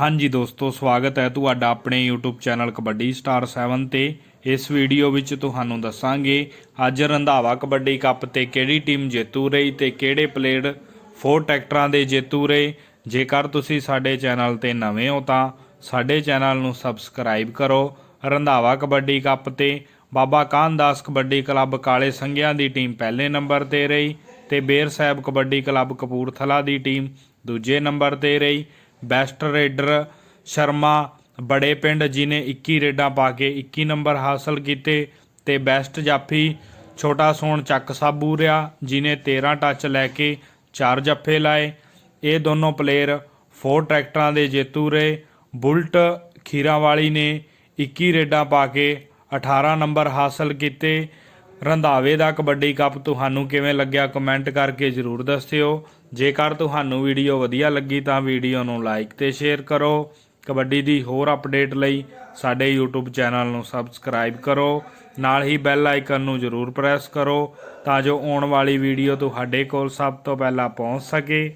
ਹਾਂਜੀ ਦੋਸਤੋ, ਸਵਾਗਤ ਹੈ ਤੁਹਾਡਾ ਆਪਣੇ YouTube ਚੈਨਲ ਕਬੱਡੀ ਸਟਾਰ 7 ਤੇ। ਇਸ ਵੀਡੀਓ ਵਿੱਚ ਤੁਹਾਨੂੰ ਦੱਸਾਂਗੇ ਅੱਜ ਰੰਧਾਵਾ ਕਬੱਡੀ ਕੱਪ ਤੇ ਕਿਹੜੀ ਟੀਮ ਜੇਤੂ ਰਹੀ ਤੇ ਕਿਹੜੇ ਪਲੇਅਰ ਫੋਰ ਟਰੈਕਟਰਾਂ ਦੇ ਜੇਤੂ ਰਹੇ। ਜੇਕਰ ਤੁਸੀਂ ਸਾਡੇ ਚੈਨਲ ਤੇ ਨਵੇਂ ਹੋ ਤਾਂ ਸਾਡੇ ਚੈਨਲ ਨੂੰ ਸਬਸਕ੍ਰਾਈਬ ਕਰੋ। ਰੰਧਾਵਾ ਕਬੱਡੀ ਕੱਪ ਤੇ ਬਾਬਾ ਕਾਨਦਾਸ ਕਬੱਡੀ ਕਲੱਬ ਕਾਲੇ ਸੰਘਿਆਂ ਦੀ ਟੀਮ ਪਹਿਲੇ ਨੰਬਰ ਤੇ ਰਹੀ ਤੇ ਬੇਰ ਸਾਹਿਬ ਕਬੱਡੀ ਕਲੱਬ ਕਪੂਰਥਲਾ ਦੀ ਟੀਮ ਦੂਜੇ ਨੰਬਰ ਤੇ ਰਹੀ। ਬੈਸਟ ਰੇਡਰ ਸ਼ਰਮਾ ਬੜੇ ਪਿੰਡ ਜਿਨੇ 21 ਰੇਡਾਂ ਪਾ ਕੇ 21 ਨੰਬਰ ਹਾਸਲ ਕੀਤੇ ਤੇ ਬੈਸਟ ਜਾਫੀ, ਛੋਟਾ ਸੋਨ ਚੱਕ ਸਾਬੂ ਰਿਆ ਜਿਨੇ 13 ਟੱਚ ਲੈ ਕੇ 4 ਜੱਫੇ ਲਾਏ। ਇਹ ਦੋਨੋਂ ਪਲੇਅਰ ਫੋਰ ਟਰੈਕਟਰਾਂ ਦੇ ਜੇਤੂ ਰਹੇ। ਬੁਲਟ ਖੀਰਾਵਾਲੀ ਨੇ 21 ਰੇਡਾਂ ਪਾ ਕੇ 18 ਨੰਬਰ ਹਾਸਲ ਕੀਤੇ। ਰੰਧਾਵੇ ਦਾ ਕਬੱਡੀ ਕੱਪ ਤੁਹਾਨੂੰ ਕਿਵੇਂ ਲੱਗਿਆ ਕਮੈਂਟ ਕਰਕੇ ਜਰੂਰ ਦੱਸਿਓ। ਜੇਕਰ ਤੁਹਾਨੂੰ ਵੀਡੀਓ ਵਧੀਆ ਲੱਗੀ ਤਾਂ ਵੀਡੀਓ ਨੂੰ ਲਾਈਕ ਤੇ ਸ਼ੇਅਰ ਕਰੋ। ਕਬੱਡੀ ਦੀ ਹੋਰ ਅਪਡੇਟ ਲਈ ਸਾਡੇ YouTube ਚੈਨਲ ਨੂੰ ਸਬਸਕ੍ਰਾਈਬ ਕਰੋ। ਨਾਲ ਹੀ ਬੈਲ ਆਈਕਨ ਨੂੰ ਜਰੂਰ ਪ੍ਰੈਸ ਕਰੋ ਤਾਂ ਜੋ ਆਉਣ ਵਾਲੀ ਵੀਡੀਓ ਤੁਹਾਡੇ ਕੋਲ ਸਭ ਤੋਂ ਪਹਿਲਾਂ ਪਹੁੰਚ ਸਕੇ।